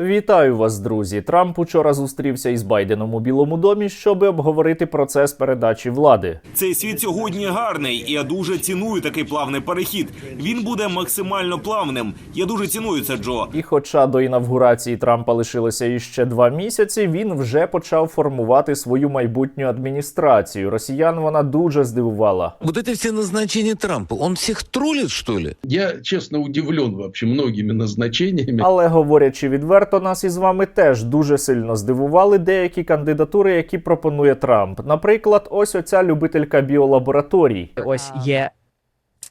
Вітаю вас, друзі. Трамп учора зустрівся із Байденом у Білому домі, щоб обговорити процес передачі влади. Цей світ сьогодні гарний, і я дуже ціную такий плавний перехід. Він буде максимально плавним. Я дуже ціную це, Джо. І хоча до інавгурації Трампа лишилося іще два місяці, він вже почав формувати свою майбутню адміністрацію. Росіян вона дуже здивувала. Вот это все назначения Трампа, он всех троллит, что ли? Я, честно, удивлен вообще многими назначениями. Але говорячи відверто, нас із вами теж дуже сильно здивували деякі кандидатури, які пропонує Трамп. Наприклад, ось оця любителька біолабораторій. Ось є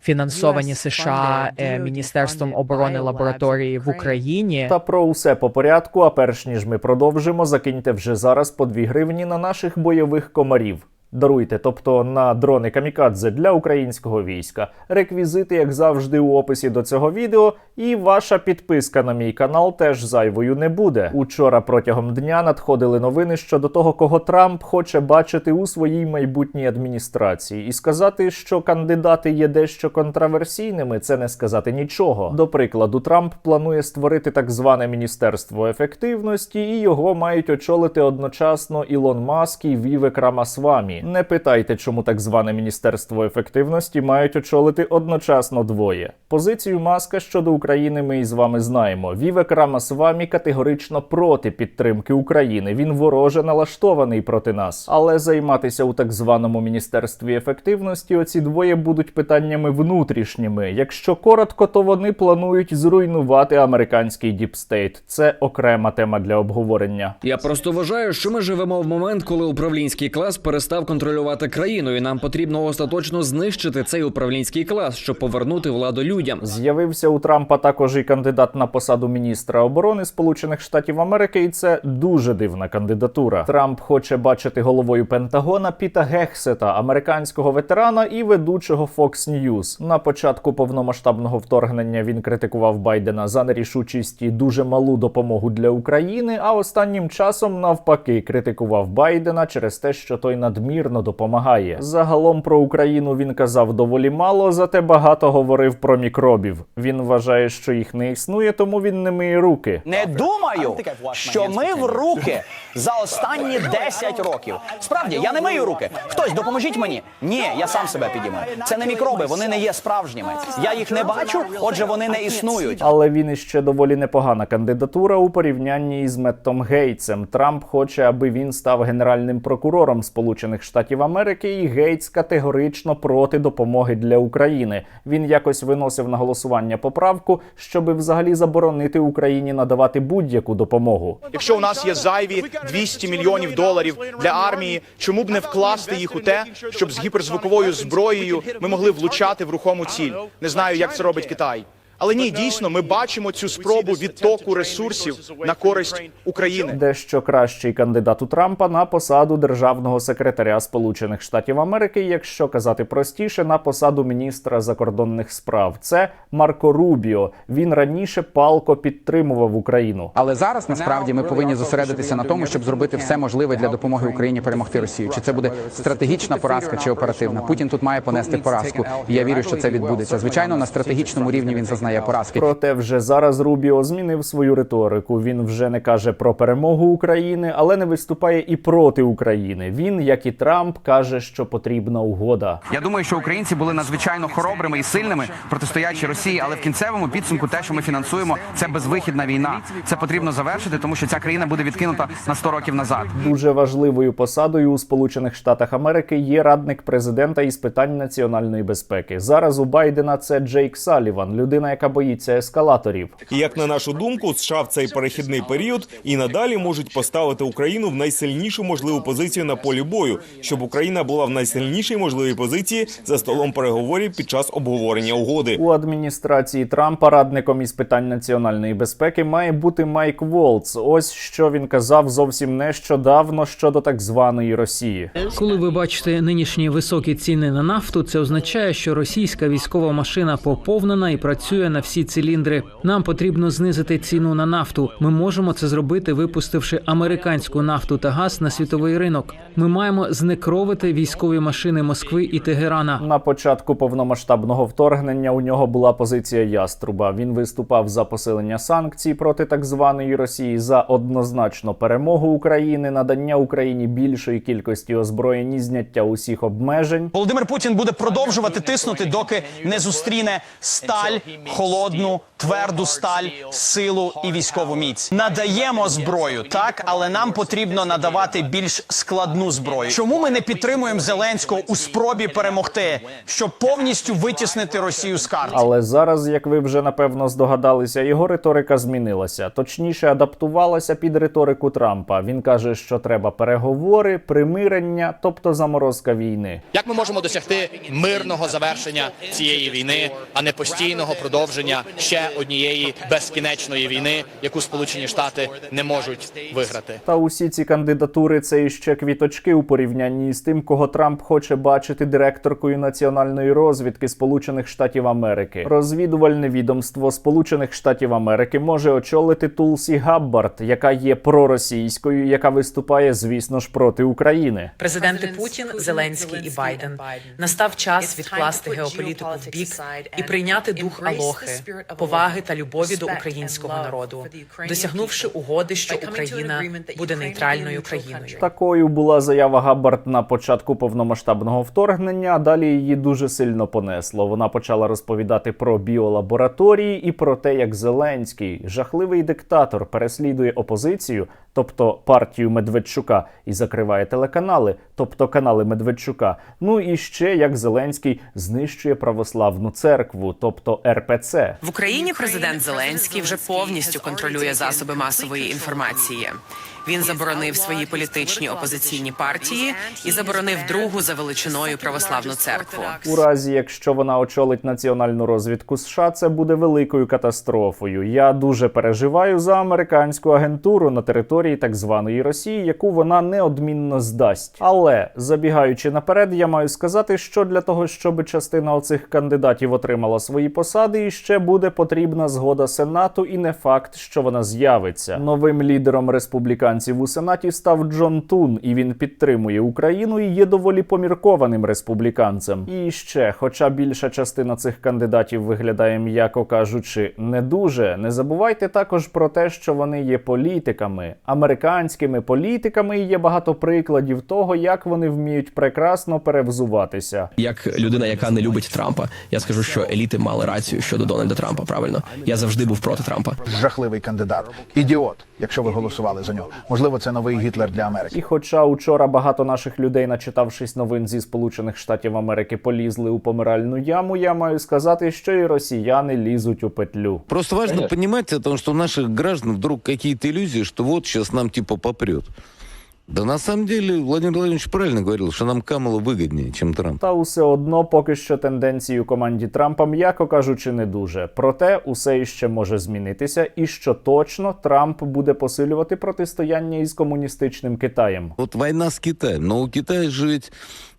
фінансовані США е, Міністерством оборони лабораторії в Україні. Та про усе по порядку. А перш ніж ми продовжимо, закиньте вже зараз по 2 гривні на наших бойових комарів. Даруйте, тобто на дрони камікадзе для українського війська. Реквізити, як завжди, у описі до цього відео. І ваша підписка на мій канал теж зайвою не буде. Учора протягом дня надходили новини щодо того, кого Трамп хоче бачити у своїй майбутній адміністрації. І сказати, що кандидати є дещо контраверсійними, це не сказати нічого. До прикладу, Трамп планує створити так зване міністерство ефективності, і його мають очолити одночасно Ілон Маск і Вівек Рамасвамі. Не питайте, чому так зване міністерство ефективності мають очолити одночасно двоє. Позицію Маска щодо України ми із вами знаємо. Вівек Рамасвамі категорично проти підтримки України. Він вороже налаштований проти нас. Але займатися у так званому міністерстві ефективності оці двоє будуть питаннями внутрішніми. Якщо коротко, то вони планують зруйнувати американський діпстейт. Це окрема тема для обговорення. Я просто вважаю, що ми живемо в момент, коли управлінський клас перестав контролювати країну, і нам потрібно остаточно знищити цей управлінський клас, щоб повернути владу людям. З'явився у Трампа також і кандидат на посаду міністра оборони Сполучених Штатів Америки, і це дуже дивна кандидатура. Трамп хоче бачити головою Пентагона Піта Гексета, американського ветерана і ведучого Fox News. На початку повномасштабного вторгнення він критикував Байдена за нерішучість і дуже малу допомогу для України. А останнім часом навпаки критикував Байдена через те, що той надмірно допомагає. Загалом про Україну він казав доволі мало, зате багато говорив про мікробів. Він вважає, що їх не існує, тому він не миє руки. Не думаю, що мив руки за останні 10 років. Справді, я не мию руки. Хтось допоможіть мені. Ні, я сам себе підіймаю. Це не мікроби, вони не є справжніми. Я їх не бачу, отже, вони не існують. Але він іще доволі непогана кандидатура у порівнянні із Меттом Гейтсом. Трамп хоче, аби він став генеральним прокурором Сполучених Штатів Америки, і Гейтс категорично проти допомоги для України. Він якось виносив на голосування поправку, щоби взагалі заборонити Україні надавати будь-яку допомогу. Якщо у нас є зайві 200 мільйонів доларів для армії, чому б не вкласти їх у те, щоб з гіперзвуковою зброєю ми могли влучати в рухому ціль? Не знаю, як це робить Китай. Але ні, дійсно, ми бачимо цю спробу відтоку ресурсів на користь України. Дещо кращий кандидат у Трампа на посаду державного секретаря Сполучених Штатів Америки, якщо казати простіше, на посаду міністра закордонних справ. Це Марко Рубіо. Він раніше палко підтримував Україну. Але зараз насправді ми повинні зосередитися на тому, щоб зробити все можливе для допомоги Україні перемогти Росію. Чи це буде стратегічна поразка чи оперативна? Путін тут має понести поразку. І я вірю, що це відбудеться. Звичайно, на стратегічному рівні він зазнає поразки. Проте вже зараз Рубіо змінив свою риторику. Він вже не каже про перемогу України, але не виступає і проти України. Він, як і Трамп, каже, що потрібна угода. Я думаю, що українці були надзвичайно хоробрими і сильними, протистоячи Росії, але в кінцевому підсумку те, що ми фінансуємо, це безвихідна війна. Це потрібно завершити, тому що ця країна буде відкинута на 100 років назад. Дуже важливою посадою у Сполучених Штатах Америки є радник президента із питань національної безпеки. Зараз у Байдена це Джейк Саліван, людина, яка боїться ескалаторів. І як на нашу думку, США в цей перехідний період і надалі можуть поставити Україну в найсильнішу можливу позицію на полі бою, щоб Україна була в найсильнішій можливій позиції за столом переговорів під час обговорення угоди. У адміністрації Трампа радником із питань національної безпеки має бути Майк Волц. Ось що він казав зовсім нещодавно щодо так званої Росії. Коли ви бачите нинішні високі ціни на нафту, це означає, що російська військова машина поповнена і працює працює на всі циліндри. Нам потрібно знизити ціну на нафту. Ми можемо це зробити, випустивши американську нафту та газ на світовий ринок. Ми маємо знекровити військові машини Москви і Тегерана. На початку повномасштабного вторгнення у нього була позиція яструба. Він виступав за посилення санкцій проти так званої Росії, за однозначно перемогу України, надання Україні більшої кількості озброєнь і зняття усіх обмежень. Володимир Путін буде продовжувати тиснути, доки не зустріне сталь, холодну, тверду сталь, силу і військову міць. Надаємо зброю, так, але нам потрібно надавати більш складну зброю. Чому ми не підтримуємо Зеленського у спробі перемогти, щоб повністю витіснити Росію з карт? Але зараз, як ви вже напевно здогадалися, його риторика змінилася. Точніше, адаптувалася під риторику Трампа. Він каже, що треба переговори, примирення, тобто заморозка війни. Як ми можемо досягти мирного завершення цієї війни, а не постійного продовження ще однієї безкінечної війни, яку Сполучені Штати не можуть виграти? Та усі ці кандидатури це іще квіточки у порівнянні з тим, кого Трамп хоче бачити директоркою національної розвідки Сполучених Штатів Америки. Розвідувальне відомство Сполучених Штатів Америки може очолити Тулсі Габбард, яка є проросійською, яка виступає, звісно ж, проти України. Президенти Путін, Зеленський і Байден настав час відкласти геополітику в бік і прийняти дух алохи, поваги та любові до українського народу, досягнувши угоди, що Україна буде нейтральною країною. Такою була заява Габбард на початку повномасштабного вторгнення. а Далі її дуже сильно понесло. Вона почала розповідати про біолабораторії і про те, як Зеленський, жахливий диктатор, переслідує опозицію, тобто партію Медведчука, і закриває телеканали, тобто канали Медведчука. Ну і ще як Зеленський знищує православну церкву, тобто РПЦ. В Україні президент Зеленський вже повністю контролює засоби масової інформації. Він заборонив свої політичні опозиційні партії і заборонив другу за величиною православну церкву. У разі, якщо вона очолить національну розвідку США, це буде великою катастрофою. Я дуже переживаю за американську агентуру на території так званої Росії, яку вона неодмінно здасть. Але забігаючи наперед, я маю сказати, що для того, щоб частина оцих кандидатів отримала свої посади, і ще буде потрібна згода Сенату, і не факт, що вона з'явиться. Новим лідером республіканців у Сенаті став Джон Тун, і він підтримує Україну і є доволі поміркованим республіканцем. І ще, хоча більша частина цих кандидатів виглядає, м'яко кажучи, не дуже. Не забувайте також про те, що вони є політиками, американськими політиками, і є багато прикладів того, як вони вміють прекрасно перевзуватися. Як людина, яка не любить Трампа, я скажу, що еліти мали рацію щодо Дональда Трампа. Правильно, я завжди був проти Трампа. Жахливий кандидат, ідіот, якщо ви голосували за нього. Можливо, це новий Гітлер для Америки. І хоча учора багато наших людей, начитавшись новин зі Сполучених Штатів Америки, полізли у помиральну яму, я маю сказати, що і росіяни лізуть у петлю. Просто важно понимать о том, что у наших граждан вдруг какие-то иллюзии, что вот сейчас нам типа попрет. Да на самом деле Владимир Владимирович правильно говорил, что нам Камала выгоднее, чем Трамп. Та усе одно поки що тенденції у команді Трампа, м'яко кажучи, не дуже. Проте усе іще може змінитися, і що точно Трамп буде посилювати протистояння із комуністичним Китаєм. Вот война с Китаем, но у Китая же ведь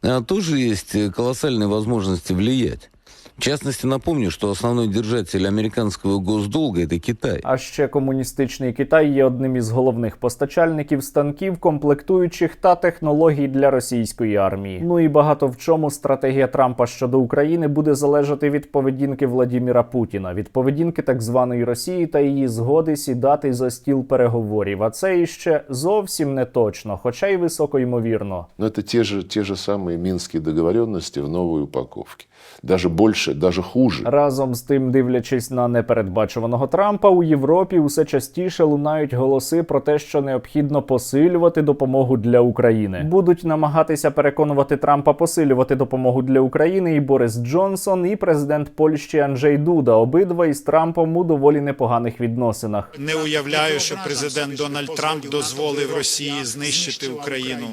а, тоже есть э, колоссальные возможности влиять. В частности, напомню, что основной держатель американского госдолга – это Китай. А ще комуністичний Китай є одним із головних постачальників станків, комплектуючих та технологій для російської армії. Ну і багато в чому стратегія Трампа щодо України буде залежати від поведінки Владіміра Путіна, від поведінки так званої Росії та її згоди сідати за стіл переговорів. А це іще зовсім не точно, хоча й високо ймовірно. Но это те же, те же самые минские договоренности в новой упаковке. Даже больше, даже хуже. Разом з тим, дивлячись на непередбачуваного Трампа, у Європі усе частіше лунають голоси про те, що необхідно посилювати допомогу для України. Будуть намагатися переконувати Трампа посилювати допомогу для України і Борис Джонсон, і президент Польщі Анджей Дуда. Обидва із Трампом у доволі непоганих відносинах. Не уявляю, що президент Дональд Трамп дозволив Росії знищити Україну.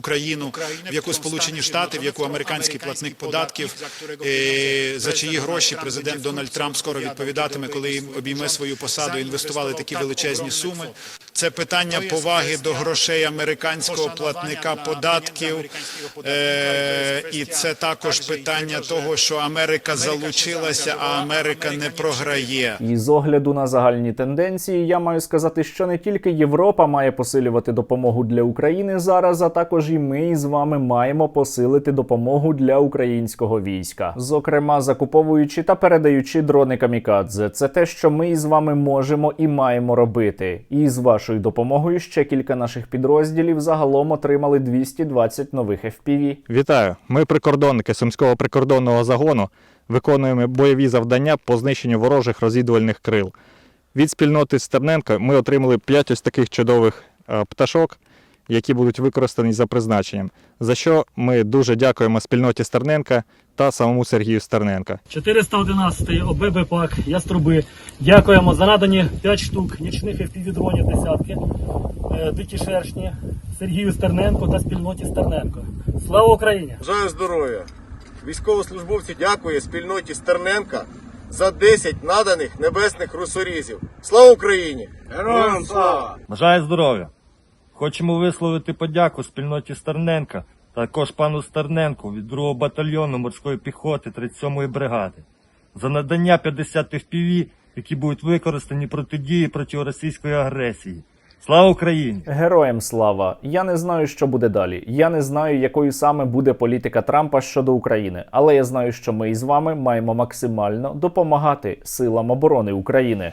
Україну, в яку Сполучені Штати, в яку американський платник податків, е, за чиї гроші президент Дональд Трамп скоро відповідатиме, коли їм обійме свою посаду, інвестували такі величезні суми. Це питання поваги до грошей американського платника податків, е, і це також питання того, що Америка залучилася, а Америка не програє. І з огляду на загальні тенденції, я маю сказати, що не тільки Європа має посилювати допомогу для України зараз, а також і ми із вами маємо посилити допомогу для українського війська, зокрема закуповуючи та передаючи дрони камікадзе. Це те, що ми із вами можемо і маємо робити. І з вашою допомогою ще кілька наших підрозділів загалом отримали 220 нових FPV. Вітаю! Ми прикордонники Сумського прикордонного загону виконуємо бойові завдання по знищенню ворожих розвідувальних крил. Від спільноти Стерненка ми отримали 5 ось таких чудових е, пташок, які будуть використані за призначенням. За що ми дуже дякуємо спільноті Стерненка та самому Сергію Стерненка. 411 ОББ ПАК Яструби. Дякуємо за надані 5 штук нічних FPV-дронів десятки, е, дикі шершні, Сергію Стерненко та спільноті Стерненко. Слава Україні! Бажаю здоров'я! Військовослужбовці дякує спільноті Стерненка за 10 наданих небесних русорізів. Слава Україні! Героям слава! Бажаю здоров'я! Хочемо висловити подяку спільноті Стерненка, також пану Стерненку від 2-го батальйону морської піхоти 37-ї бригади за надання 50 FPV, які будуть використані протидії проти російської агресії. Слава Україні! Героям слава! Я не знаю, що буде далі. Я не знаю, якою саме буде політика Трампа щодо України, але я знаю, що ми із вами маємо максимально допомагати силам оборони України.